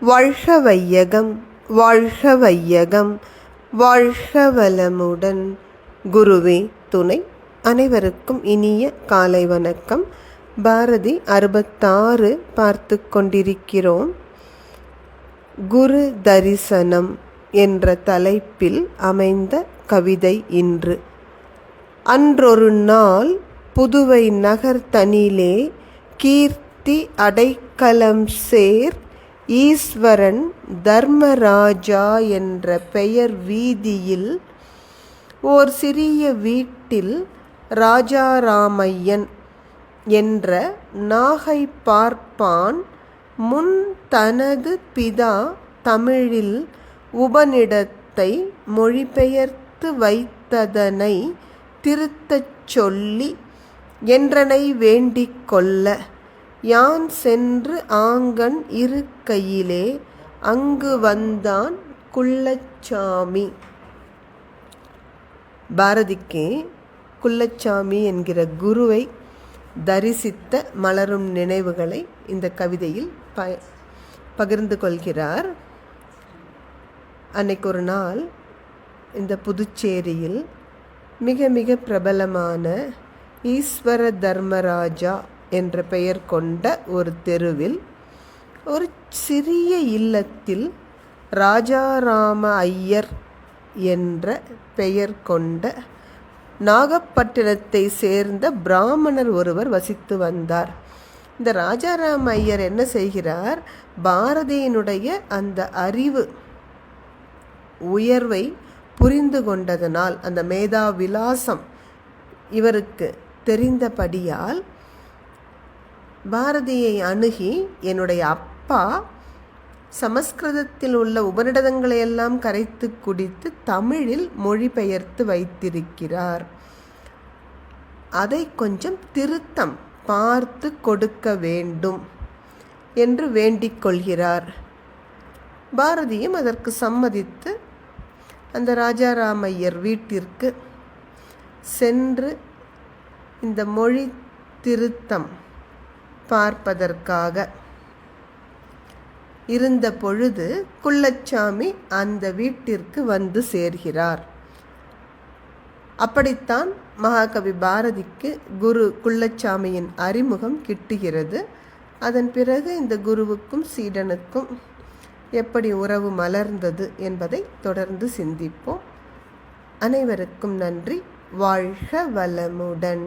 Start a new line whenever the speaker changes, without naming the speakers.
வாழ்க வையகம் வாழ்க வையகம் வாழ்க வளமுடன் குருவே துணை அனைவருக்கும் இனிய காலை வணக்கம். பாரதி அறுபத்தாறு பார்த்து கொண்டிருக்கிறோம். குரு தரிசனம் என்ற தலைப்பில் அமைந்த கவிதை இன்று. அன்றொரு நாள் புதுவை நகர் தனிலே கீர்த்தி அடைக்கலம் சேர் ஈஸ்வரன் தர்மராஜா என்ற பெயர் வீதியில் ஓர் சிறிய வீட்டில் ராஜாராமையன் என்ற நாகை பார்ப்பான். முன் தனது பிதா தமிழில் உபநிடத்தை மொழிபெயர்த்து வைத்ததனை திருத்தச் சொல்லி என்றனை வேண்டிக் கொள்ள யான் சென்று ஆங்கண் இருக்கையிலே அங்கு வந்தான் குள்ளச்சாமி. பாரதிக்கு குள்ளச்சாமி என்கிற குருவை தரிசித்த மலரும் நினைவுகளை இந்த கவிதையில் ப பகிர்ந்து கொள்கிறார். அன்னைக்கு ஒரு நாள் இந்த புதுச்சேரியில் மிக மிக பிரபலமான ஈஸ்வர தர்மராஜா என்ற பெயர் கொண்ட ஒரு தெருவில் ஒரு சிறிய இல்லத்தில் ராஜாராம ஐயர் என்ற பெயர் கொண்ட நாகப்பட்டினத்தை சேர்ந்த பிராமணர் ஒருவர் வசித்து வந்தார். இந்த ராஜாராம ஐயர் என்ன செய்கிறார்? பாரதியினுடைய அந்த அறிவு உயர்வை புரிந்து கொண்டதனால் அந்த மேதா விலாசம் இவருக்கு தெரிந்தபடியால் பாரதியை அணுகி என்னுடைய அப்பா சமஸ்கிருதத்தில் உள்ள உபநிடதங்களை எல்லாம் கரைத்து குடித்து தமிழில் மொழிபெயர்த்து வைத்திருக்கிறார். அதை கொஞ்சம் திருத்தம் பார்த்து கொடுக்க வேண்டும் என்று வேண்டிக் கொள்கிறார். பாரதியும் அதற்கு சம்மதித்து அந்த ராஜாராமையர் வீட்டிற்கு சென்று இந்த மொழி திருத்தம் பார்ப்பதற்காக. இருந்த பொழுது குள்ளச்சாமி அந்த வீட்டிற்கு வந்து சேர்கிறார். அப்படித்தான் மகாகவி பாரதிக்கு குரு குள்ளச்சாமியின் அறிமுகம் கிட்டுகிறது. அதன் பிறகு இந்த குருவுக்கும் சீடனுக்கும் எப்படி உறவு மலர்ந்தது என்பதை தொடர்ந்து சிந்திப்போம். அனைவருக்கும் நன்றி. வாழ்க வளமுடன்.